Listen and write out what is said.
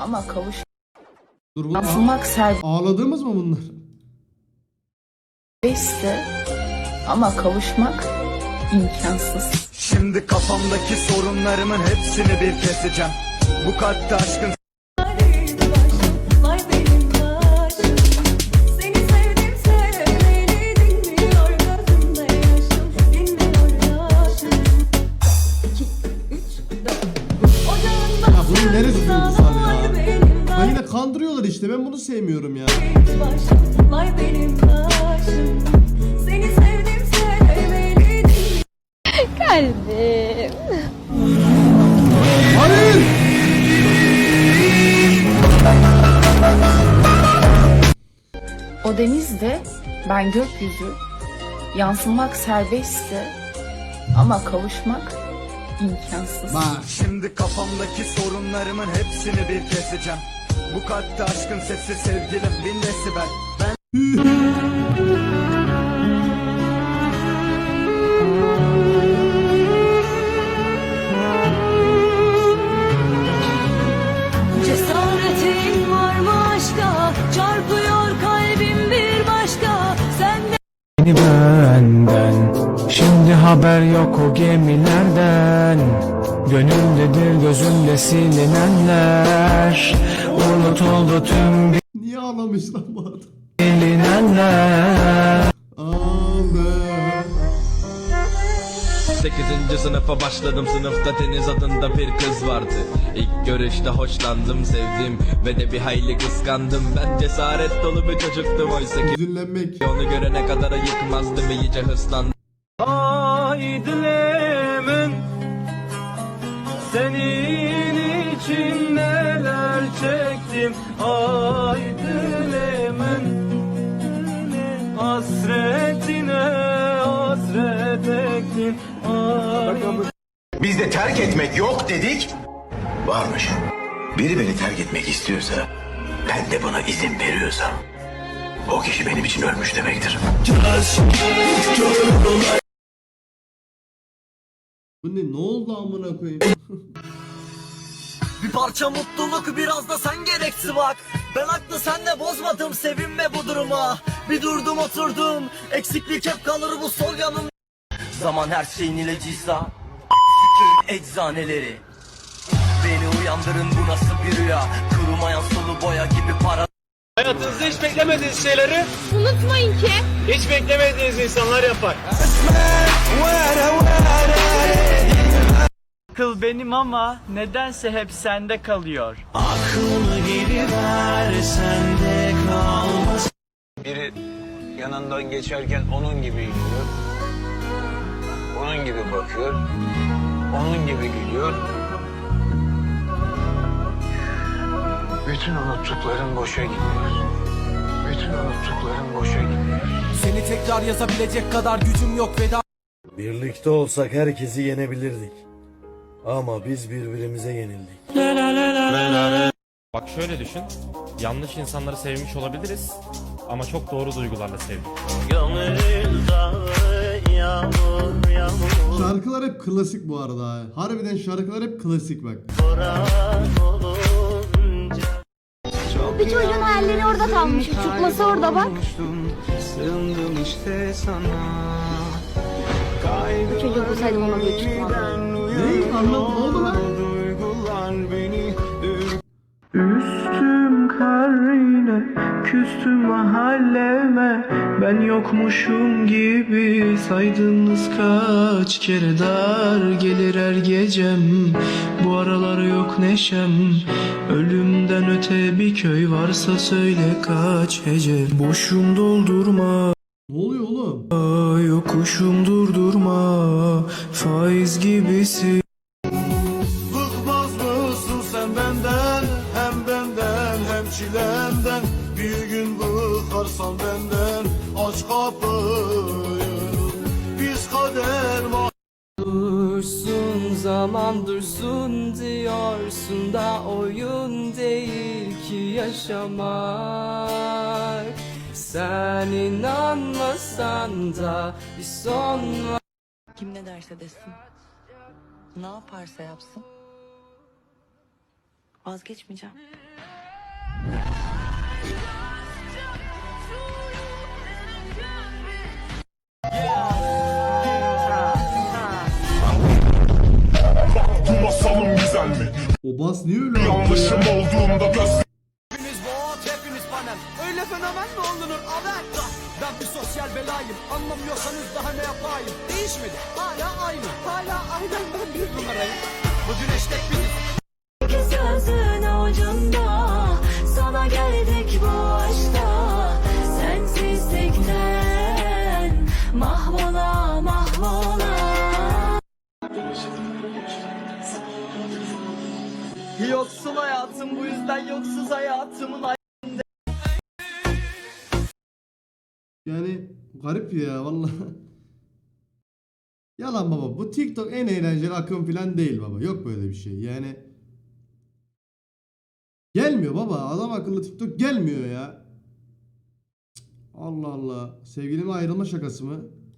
ama kavuş Dur bunlar yansımak ağladığımız mı bunlar? serbestti ama kavuşmak imkansız. Şimdi kafamdaki sorunlarımın hepsini bir keseceğim Bu kalpte aşkın işte ben bunu sevmiyorum ya. başım Vay benim başım Seni sevdim sevmeli dinmiyor Kalbim. Hayır! O denizde ben gökyüzü, yansımak serbestti ama kavuşmak imkansız. Bak. Şimdi kafamdaki sorunlarımın hepsini bir keseceğim Bu kalpte aşkın sesi sevgilim bin desibel Ben Cesaretin var mı aşka? Çarpıyor kalbim bir başka. Sen Beni benden. Şimdi haber yok o gemilerden. Gönüldedir gözümde silinenler Unutuldu tüm Niye ağlamış lan bu adam? bilinenler Ağla. 8. sınıfa başladım sınıfta Deniz adında bir kız vardı İlk görüşte hoşlandım sevdim Ve de bir hayli kıskandım Ben cesaret dolu bir çocuktum oysa ki Üzünlenmek. Onu görene kadar ayıkmazdım iyice hırslandım Hasretine hasret ettim Ay Bizde terk etmek yok dedik. Varmış. Biri beni terk etmek istiyorsa, ben de buna izin veriyorsam, o kişi benim için ölmüş demektir. Bu ne? Ne oldu amına koyayım? Bir parça mutluluk biraz da sen gereksi bak. Ben aklı senle bozmadım sevinme bu duruma. Bir durdum oturdum eksiklik hep kalır bu sol yanım. Zaman her şeyin ilacıysa eczaneleri. Beni uyandırın bu nasıl bir rüya? Kurumayan sulu boya gibi para. Hayatınızda hiç beklemediğiniz şeyleri Unutmayın ki hiç beklemediğiniz insanlar yapar. Kıl benim ama nedense hep sende kalıyor Biri yanından geçerken onun gibi yürüyor. Onun gibi bakıyor. Onun gibi gülüyor. Bütün unuttuklarım boşa gidiyor. Bütün unuttuklarım boşa gidiyor. Seni tekrar yazabilecek kadar gücüm yok veda Birlikte olsak herkesi yenebilirdik. Ama biz birbirimize yenildik. Bak şöyle düşün. Yanlış insanları sevmiş olabiliriz ama çok doğru duygularla sevdik. Şarkılar hep klasik bu arada. ha. Harbiden şarkılar hep klasik bak. bir çocuğun hayalleri orada kalmış. Çıkması orada bak. Bu çocuk olsaydı ona bir çıkmazdı. Ne? Anlat ne oldu lan? Üstüm kar yine küstüm mahalleme Ben yokmuşum gibi saydınız kaç kere dar gelir her gecem Bu aralar yok neşem Ölümden öte bir köy varsa söyle kaç hece Boşum doldurma Ne oluyor oğlum? Yokuşum durdurma Faiz gibisi. Bıkmaz mısın sen benden? Hem benden hem çilemden. Bir gün bıkarsan benden. Aç kapıyı. Biz kader Dursun zaman dursun diyorsun da oyun değil ki yaşamak. Sen inanmasan da bir son Kim ne derse desin, ne yaparsa yapsın Vazgeçmeyeceğim. Bu masalım güzel mi? O bas niye öyle yaptı Yanlışım ya? olduğunda göz Anlamıyorsanız daha ne yapayım? Değişmedi. Hala aynı. Hala aynen ben bir numarayım Bu güneş tek biziz İki sözün ucunda. Sana geldik bu aşkta. Sensizlikten Mahvola mahvola. Yoksul hayatım bu yüzden yoksuz hayatımın Yani garip ya vallahi. Yalan baba bu TikTok en eğlenceli akım falan değil baba. Yok böyle bir şey. Yani gelmiyor baba. Adam akıllı TikTok gelmiyor ya. Allah Allah. Sevgilime ayrılma şakası mı?